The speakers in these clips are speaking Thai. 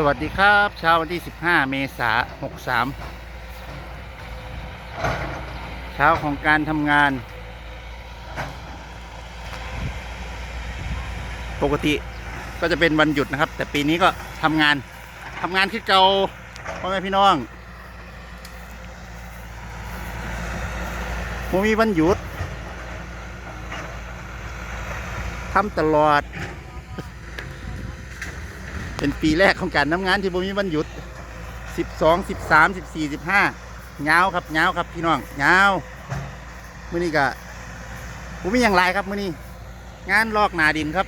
สวัสดีครับ เช้าวันที่ 15 เมษายน 63 เช้าของการทำงาน ปกติก็จะเป็นวันหยุดนะครับ แต่ปีนี้ก็ทำงานทำงานคือเก่าพ่อแม่พี่น้องผมมีวันหยุดทำตลอด เป็นปีแรกของการทำงานที่ผมมีวันหยุด 12 13 14 15เงาครับเงาครับพี่น้องเงาวมื้อนี้ก็ผมมีอย่างไรครับมื้อนี้ งานลอกนาดินครับ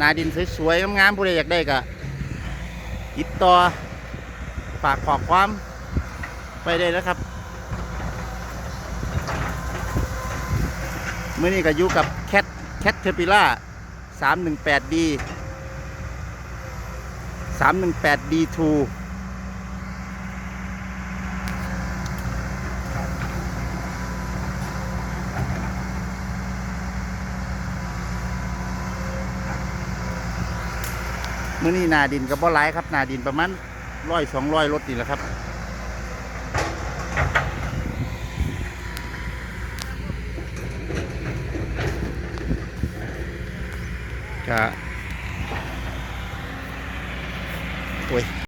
นาดินสวยๆงามๆผู้ใดอยากได้ก็ติดต่อฝากขอความไปได้แล้วครับมื้อนี้ก็อยู่กับแคทแคทเทอร์ปิล่า 318D 318 D2 มื้อนี้นาดินกับบ่หลครับ นาดินประมาณร้อยสองร้อยรถนี่แหละครับก็ Uy.